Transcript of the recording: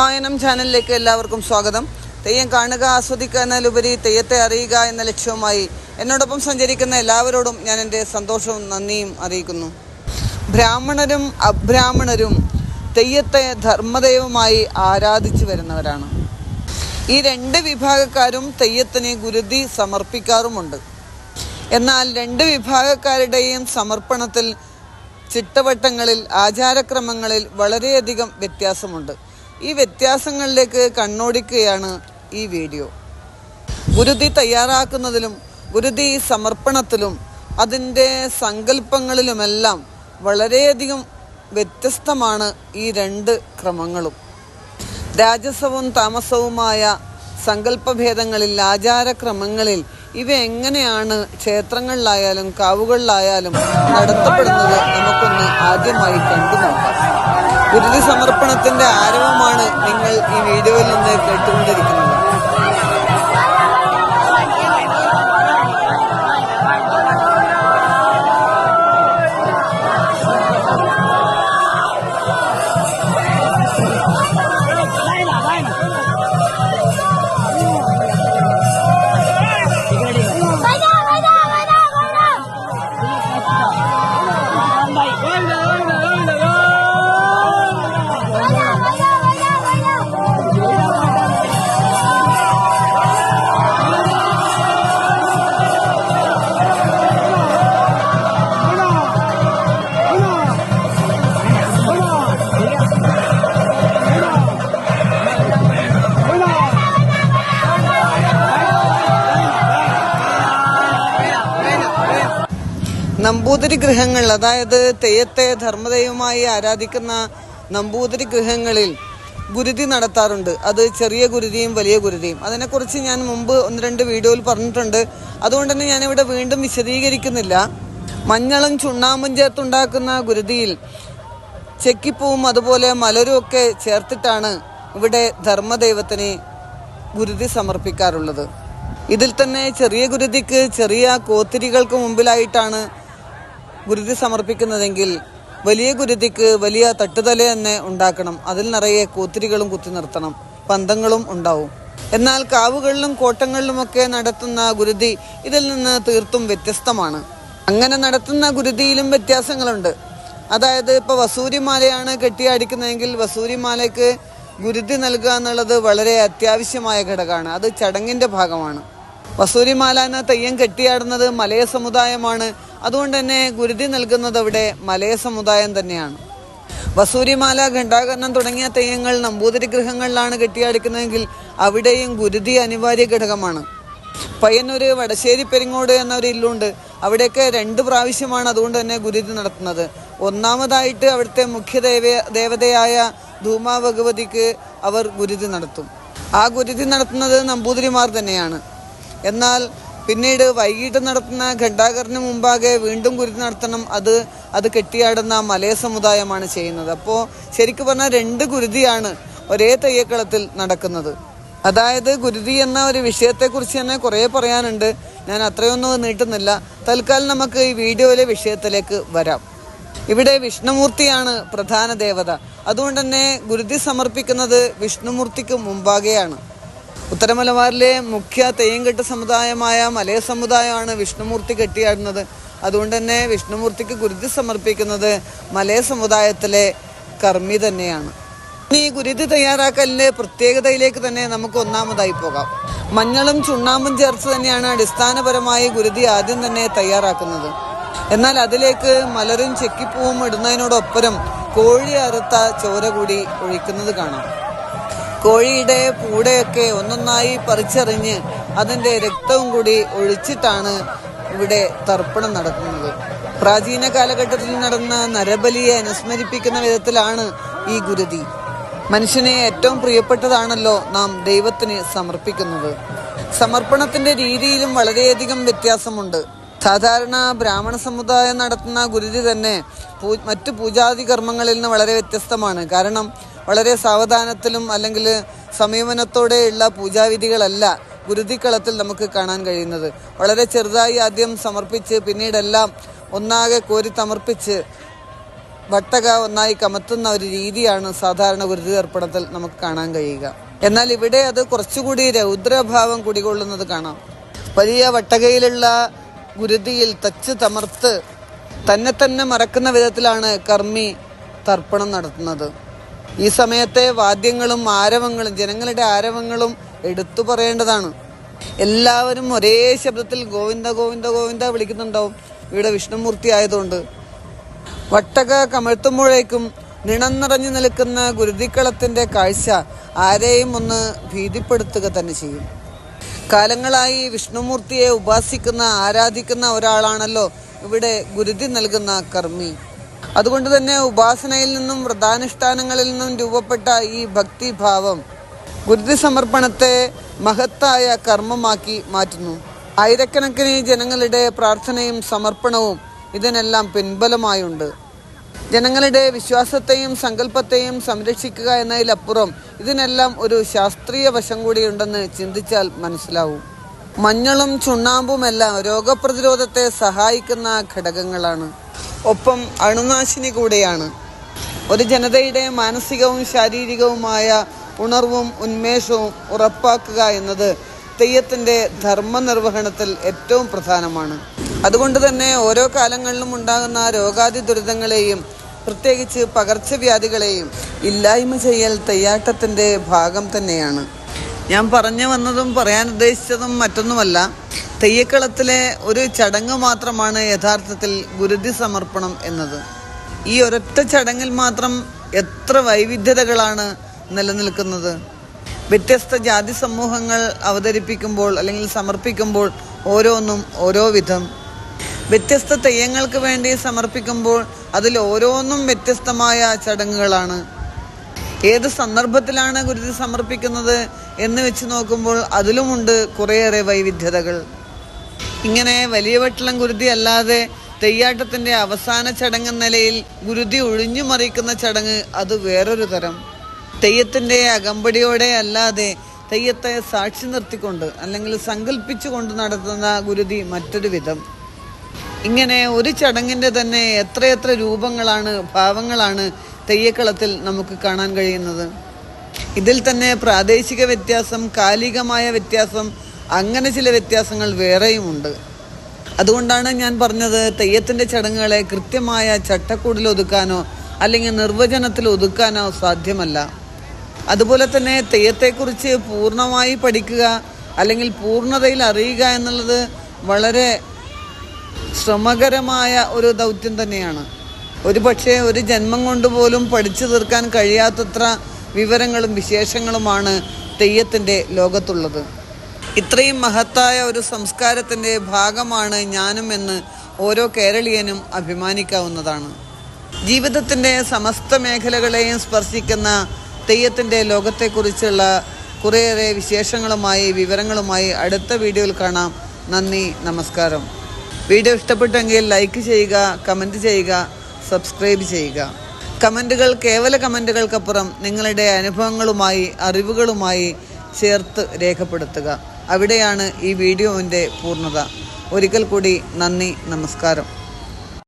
വായനം ചാനലിലേക്ക് എല്ലാവർക്കും സ്വാഗതം. തെയ്യം കാണുക ആസ്വദിക്കുക എന്നതിലുപരി തെയ്യത്തെ അറിയുക എന്ന ലക്ഷ്യവുമായി എന്നോടൊപ്പം സഞ്ചരിക്കുന്ന എല്ലാവരോടും ഞാൻ എന്റെ സന്തോഷവും നന്ദിയും അറിയിക്കുന്നു. ബ്രാഹ്മണരും അബ്രാഹ്മണരും തെയ്യത്തെ ധർമ്മദൈവമായി ആരാധിച്ചു വരുന്നവരാണ്. ഈ രണ്ട് വിഭാഗക്കാരും തെയ്യത്തിന് ഗുരുതി സമർപ്പിക്കാറുമുണ്ട്. എന്നാൽ രണ്ട് വിഭാഗക്കാരുടെയും സമർപ്പണത്തിൽ ചിട്ടവട്ടങ്ങളിൽ ആചാരക്രമങ്ങളിൽ വളരെയധികം വ്യത്യാസമുണ്ട്. ഈ വ്യത്യാസങ്ങളിലേക്ക് കണ്ണോടിക്കുകയാണ് ഈ വീഡിയോ. ഗുരുതി തയ്യാറാക്കുന്നതിലും ഗുരുതി സമർപ്പണത്തിലും അതിന്റെ സങ്കല്പങ്ങളിലുമെല്ലാം വളരെയധികം വ്യത്യസ്തമാണ് ഈ രണ്ട് ക്രമങ്ങളും. രാജസവും താമസവുമായ സങ്കല്പഭേദങ്ങളിൽ ആചാരക്രമങ്ങളിൽ ഇവ എങ്ങനെയാണ് ക്ഷേത്രങ്ങളിലായാലും കാവുകളിലായാലും നടത്തപ്പെടുന്നത് നമുക്കൊന്ന് ആദ്യമായി കണ്ടു നോക്കാം ഗുരുതി സമർപ്പണത്തിന്റെ ആരവമാണ് നിങ്ങൾ ഈ വീഡിയോയിൽ നിന്ന് കേട്ടുകൊണ്ടിരിക്കുന്നത്. നമ്പൂതിരി ഗൃഹങ്ങൾ അതായത് തെയ്യത്തെ ധർമ്മദൈവമായി ആരാധിക്കുന്ന നമ്പൂതിരി ഗൃഹങ്ങളിൽ ഗുരുതി നടത്താറുണ്ട്. അത് ചെറിയ ഗുരുതിയും വലിയ ഗുരുതിയും. അതിനെക്കുറിച്ച് ഞാൻ മുമ്പ് ഒന്ന് രണ്ട് വീഡിയോയിൽ പറഞ്ഞിട്ടുണ്ട്. അതുകൊണ്ട് തന്നെ ഞാനിവിടെ വീണ്ടും വിശദീകരിക്കുന്നില്ല. മഞ്ഞളും ചുണ്ണാമ്പും ചേർത്തുണ്ടാക്കുന്ന ഗുരുതിയിൽ ചെക്കിപ്പൂവും അതുപോലെ മലരും ഒക്കെ ചേർത്തിട്ടാണ് ഇവിടെ ധർമ്മദൈവത്തിന് ഗുരുതി സമർപ്പിക്കാറുള്ളത്. ഇതിൽ തന്നെ ചെറിയ ഗുരുതിക്ക് ചെറിയ കോത്തിരികൾക്ക് മുമ്പിലായിട്ടാണ് ഗുരുതി സമർപ്പിക്കുന്നതെങ്കിൽ വലിയ ഗുരുതിക്ക് വലിയ തട്ടുതല തന്നെ ഉണ്ടാക്കണം. അതിൽ നിറയെ കോത്തിരികളും കുത്തി നിർത്തണം. പന്തങ്ങളും ഉണ്ടാവും. എന്നാൽ കാവുകളിലും കോട്ടങ്ങളിലുമൊക്കെ നടത്തുന്ന ഗുരുതി ഇതിൽ നിന്ന് തീർത്തും വ്യത്യസ്തമാണ്. അങ്ങനെ നടത്തുന്ന ഗുരുതിയിലും വ്യത്യാസങ്ങളുണ്ട്. അതായത് ഇപ്പൊ വസൂരിമാലയാണ് കെട്ടിയടിക്കുന്നതെങ്കിൽ വസൂരിമാലയ്ക്ക് ഗുരുതി നൽകുക എന്നുള്ളത് വളരെ അത്യാവശ്യമായ ഘടകമാണ്. അത് ചടങ്ങിന്റെ ഭാഗമാണ്. വസൂരിമാല എന്ന തെയ്യം കെട്ടിയാടുന്നത് മലയ സമുദായമാണ് അതുകൊണ്ട് തന്നെ ഗുരുതി നൽകുന്നത് അവിടെ മലയ സമുദായം തന്നെയാണ്. വസൂരിമാല ഘണ്ടാകരണം തുടങ്ങിയ തെയ്യങ്ങൾ നമ്പൂതിരി ഗൃഹങ്ങളിലാണ് കെട്ടിയാടിക്കുന്നതെങ്കിൽ അവിടെയും ഗുരുതി അനിവാര്യ ഘടകമാണ്. പയ്യന്നൂര് വടശ്ശേരി പെരിങ്ങോട് എന്നൊരു ഇല്ലുണ്ട്. അവിടെയൊക്കെ രണ്ട് പ്രാവശ്യമാണ് അതുകൊണ്ട് തന്നെ ഗുരുതി നടത്തുന്നത്. ഒന്നാമതായിട്ട് അവിടുത്തെ മുഖ്യ ദേവ ദേവതയായ ധൂമാ ഭഗവതിക്ക് അവർ ഗുരുതി നടത്തും. ആ ഗുരുതി നടത്തുന്നത് നമ്പൂതിരിമാർ തന്നെയാണ്. എന്നാൽ പിന്നീട് വൈകിട്ട് നടത്തുന്ന ഘണ്ടാകറിന് മുമ്പാകെ വീണ്ടും ഗുരുതി നടത്തണം. അത് അത് കെട്ടിയാടുന്ന മലയ സമുദായമാണ് ചെയ്യുന്നത്. അപ്പോൾ ശരിക്കും പറഞ്ഞാൽ രണ്ട് കുരുതിയാണ് ഒരേ തെയ്യക്കളത്തിൽ നടക്കുന്നത്. അതായത് ഗുരുതി എന്ന ഒരു വിഷയത്തെക്കുറിച്ച് തന്നെ കുറേ പറയാനുണ്ട്. ഞാൻ അത്രയൊന്നും നീട്ടുന്നില്ല. തൽക്കാലം നമുക്ക് ഈ വീഡിയോയിലെ വിഷയത്തിലേക്ക് വരാം. ഇവിടെ വിഷ്ണുമൂർത്തിയാണ് പ്രധാന ദേവത. അതുകൊണ്ട് തന്നെ ഗുരുതി സമർപ്പിക്കുന്നത് വിഷ്ണുമൂർത്തിക്ക് മുമ്പാകെയാണ്. ഉത്തരമലബാറിലെ മുഖ്യ തെയ്യംകെട്ട് സമുദായമായ മലയ സമുദായമാണ് വിഷ്ണുമൂർത്തി കെട്ടിയാടുന്നത്. അതുകൊണ്ട് തന്നെ വിഷ്ണുമൂർത്തിക്ക് ഗുരുതി സമർപ്പിക്കുന്നത് മലയ സമുദായത്തിലെ കർമ്മി തന്നെയാണ്. ഇനി ഗുരുതി തയ്യാറാക്കലിന്റെ പ്രത്യേകതയിലേക്ക് തന്നെ നമുക്ക് ഒന്നാമതായി പോകാം. മഞ്ഞളും ചുണ്ണാമ്പും ചേർത്ത് തന്നെയാണ് അടിസ്ഥാനപരമായി ഗുരുതി ആദ്യം തന്നെ തയ്യാറാക്കുന്നത്. എന്നാൽ അതിലേക്ക് മലരും ചെക്കിപ്പൂവും ഇടുന്നതിനോടൊപ്പരം കോഴി അറുത്ത ചോര കൂടി ഒഴിക്കുന്നത് കാണാം. കോഴിയുടെ പൂടയൊക്കെ ഒന്നൊന്നായി പറിച്ചെറിഞ്ഞ് അതിന്റെ രക്തവും കൂടി ഒഴിച്ചിട്ടാണ് ഇവിടെ തർപ്പണം നടക്കുന്നത്. പ്രാചീന കാലഘട്ടത്തിൽ നടന്ന നരബലിയെ അനുസ്മരിപ്പിക്കുന്ന വിധത്തിലാണ് ഈ ഗുരുതി. മനുഷ്യനെ ഏറ്റവും പ്രിയപ്പെട്ടതാണല്ലോ നാം ദൈവത്തിന് സമർപ്പിക്കുന്നത്. സമർപ്പണത്തിന്റെ രീതിയിലും വളരെയധികം വ്യത്യാസമുണ്ട്. സാധാരണ ബ്രാഹ്മണ സമുദായം നടത്തുന്ന ഗുരുതി തന്നെ മറ്റു പൂജാതി കർമ്മങ്ങളിൽ നിന്ന് വളരെ വ്യത്യസ്തമാണ്. കാരണം വളരെ സാവധാനത്തിലും അല്ലെങ്കിൽ സമീപനത്തോടെയുള്ള പൂജാവിധികളല്ല ഗുരുതിക്കളത്തിൽ നമുക്ക് കാണാൻ കഴിയുന്നത്. വളരെ ചെറുതായി ആദ്യം സമർപ്പിച്ച് പിന്നീടെല്ലാം ഒന്നാകെ കോരി തമർപ്പിച്ച് വട്ടക ഒന്നായി കമത്തുന്ന ഒരു രീതിയാണ് സാധാരണ ഗുരുതി തർപ്പണത്തിൽ നമുക്ക് കാണാൻ കഴിയുക. എന്നാൽ ഇവിടെ അത് കുറച്ചുകൂടി രൗദ്രഭാവം കുടികൊള്ളുന്നത് കാണാം. വലിയ വട്ടകയിലുള്ള ഗുരുതിയിൽ തച്ച് തമർത്ത് തന്നെ തന്നെ മറക്കുന്ന വിധത്തിലാണ് കർമ്മി തർപ്പണം നടത്തുന്നത്. ഈ സമയത്തെ വാദ്യങ്ങളും ആരവങ്ങളും ജനങ്ങളുടെ ആരവങ്ങളും എടുത്തു പറയേണ്ടതാണ്. എല്ലാവരും ഒരേ ശബ്ദത്തിൽ ഗോവിന്ദ ഗോവിന്ദ ഗോവിന്ദ വിളിക്കുന്നുണ്ടാവും. ഇവിടെ വിഷ്ണുമൂർത്തി ആയതുകൊണ്ട്. വട്ടക കമഴ്ത്തുമ്പോഴേക്കും നിണം നിറഞ്ഞു നിൽക്കുന്ന ഗുരുതിക്കളത്തിന്റെ കാഴ്ച ആരെയും ഒന്ന് ഭീതിപ്പെടുത്തുക തന്നെ ചെയ്യും. കാലങ്ങളായി വിഷ്ണുമൂർത്തിയെ ഉപാസിക്കുന്ന ആരാധിക്കുന്ന ഒരാളാണല്ലോ ഇവിടെ ഗുരുതി നൽകുന്ന കർമ്മി. അതുകൊണ്ട് തന്നെ ഉപാസനയിൽ നിന്നും വ്രതാനുഷ്ഠാനങ്ങളിൽ നിന്നും രൂപപ്പെട്ട ഈ ഭക്തിഭാവം ഗുരുതി സമർപ്പണത്തെ മഹത്തായ കർമ്മമാക്കി മാറ്റുന്നു. ആയിരക്കണക്കിന് ജനങ്ങളുടെ പ്രാർത്ഥനയും സമർപ്പണവും ഇതിനെല്ലാം പിൻബലമായുണ്ട്. ജനങ്ങളുടെ വിശ്വാസത്തെയും സങ്കല്പത്തെയും സംരക്ഷിക്കുക എന്നതിലപ്പുറം ഇതിനെല്ലാം ഒരു ശാസ്ത്രീയ വശം കൂടിയുണ്ടെന്ന് ചിന്തിച്ചാൽ മനസ്സിലാവും. മഞ്ഞളും ചുണ്ണാമ്പുമെല്ലാം രോഗപ്രതിരോധത്തെ സഹായിക്കുന്ന ഘടകങ്ങളാണ്. ഒപ്പം അണുനാശിനി കൂടെയാണ്. ഒരു ജനതയുടെ മാനസികവും ശാരീരികവുമായ ഉണർവും ഉന്മേഷവും ഉറപ്പാക്കുക എന്നത് തെയ്യത്തിന്റെ ധർമ്മനിർവഹണത്തിൽ ഏറ്റവും പ്രധാനമാണ്. അതുകൊണ്ട് തന്നെ ഓരോ കാലങ്ങളിലും ഉണ്ടാകുന്ന രോഗാതി ദുരിതങ്ങളെയും പ്രത്യേകിച്ച് പകർച്ചവ്യാധികളെയും ഇല്ലായ്മ ചെയ്യൽ തെയ്യാട്ടത്തിന്റെ ഭാഗം തന്നെയാണ്. ഞാൻ പറഞ്ഞു വന്നതും പറയാൻ ഉദ്ദേശിച്ചതും മറ്റൊന്നുമല്ല. തെയ്യക്കളത്തിലെ ഒരു ചടങ്ങ് മാത്രമാണ് യഥാർത്ഥത്തിൽ ഗുരുതി സമർപ്പണം എന്നത്. ഈ ഒരൊറ്റ ചടങ്ങിൽ മാത്രം എത്ര വൈവിധ്യതകളാണ് നിലനിൽക്കുന്നത്. വ്യത്യസ്ത ജാതി സമൂഹങ്ങൾ അവതരിപ്പിക്കുമ്പോൾ അല്ലെങ്കിൽ സമർപ്പിക്കുമ്പോൾ ഓരോന്നും ഓരോ വിധം. വ്യത്യസ്ത തെയ്യങ്ങൾക്ക് വേണ്ടി സമർപ്പിക്കുമ്പോൾ അതിൽ ഓരോന്നും വ്യത്യസ്തമായ ചടങ്ങുകളാണ്. ഏത് സന്ദർഭത്തിലാണ് ഗുരുതി സമർപ്പിക്കുന്നത് എന്ന് വെച്ച് നോക്കുമ്പോൾ അതിലുമുണ്ട് കുറേയേറെ വൈവിധ്യതകൾ. ഇങ്ങനെ വലിയ വെട്ടളം ഗുരുതി അല്ലാതെ തെയ്യാട്ടത്തിന്റെ അവസാന ചടങ്ങ് നിലയിൽ ഗുരുതി ഒഴിഞ്ഞു മറിക്കുന്ന ചടങ്ങ് അത് വേറൊരു തരം. തെയ്യത്തിന്റെ അകമ്പടിയോടെ അല്ലാതെ തെയ്യത്തെ സാക്ഷി നിർത്തിക്കൊണ്ട് അല്ലെങ്കിൽ സങ്കല്പിച്ചുകൊണ്ട് നടത്തുന്ന ഗുരുതി മറ്റൊരു വിധം. ഇങ്ങനെ ഒരു ചടങ്ങിന്റെ തന്നെ എത്രയെത്ര രൂപങ്ങളാണ് ഭാവങ്ങളാണ് തെയ്യക്കളത്തിൽ നമുക്ക് കാണാൻ കഴിയുന്നത്. ഇതിൽ തന്നെ പ്രാദേശിക വ്യത്യാസം കാലികമായ വ്യത്യാസം അങ്ങനെ ചില വ്യത്യാസങ്ങൾ വേറെയുമുണ്ട്. അതുകൊണ്ടാണ് ഞാൻ പറഞ്ഞത് തെയ്യത്തിന്റെ ചടങ്ങുകളെ കൃത്യമായ ചട്ടക്കൂടിൽ ഒതുക്കാനോ അല്ലെങ്കിൽ നിർവചനത്തിൽ ഒതുക്കാനോ സാധ്യമല്ല. അതുപോലെ തന്നെ തെയ്യത്തെക്കുറിച്ച് പൂർണമായി പഠിക്കുക അല്ലെങ്കിൽ പൂർണതയിൽ അറിയുക എന്നുള്ളത് വളരെ ശ്രമകരമായ ഒരു ദൗത്യം തന്നെയാണ്. ഒരു പക്ഷേ ഒരു ജന്മം കൊണ്ട് പോലും പഠിച്ചു തീർക്കാൻ കഴിയാത്തത്ര വിവരങ്ങളും വിശേഷങ്ങളുമാണ് തെയ്യത്തിന്റെ ലോകത്തുള്ളത്. ഇത്രയും മഹത്തായ ഒരു സംസ്കാരത്തിന്റെ ഭാഗമാണ് ഞാനും എന്ന് ഓരോ കേരളീയനും അഭിമാനിക്കാവുന്നതാണ്. ജീവിതത്തിന്റെ സമസ്ത മേഖലകളെയും സ്പർശിക്കുന്ന തെയ്യത്തിന്റെ ലോകത്തെക്കുറിച്ചുള്ള കുറേയേറെ വിശേഷങ്ങളുമായി വിവരങ്ങളുമായി അടുത്ത വീഡിയോയിൽ കാണാം. നന്ദി നമസ്കാരം. വീഡിയോ ഇഷ്ടപ്പെട്ടെങ്കിൽ ലൈക്ക് ചെയ്യുക കമന്റ് ചെയ്യുക സബ്സ്ക്രൈബ് ചെയ്യുക. കമന്റുകൾ കേവല കമന്റുകൾക്കപ്പുറം നിങ്ങളുടെ അനുഭവങ്ങളുമായി അറിവുകളുമായി ചേർത്ത് രേഖപ്പെടുത്തുക. അവിടെയാണ് ഈ വീഡിയോവിന്റെ പൂർണത. ഒരിക്കൽ കൂടി നന്ദി നമസ്കാരം.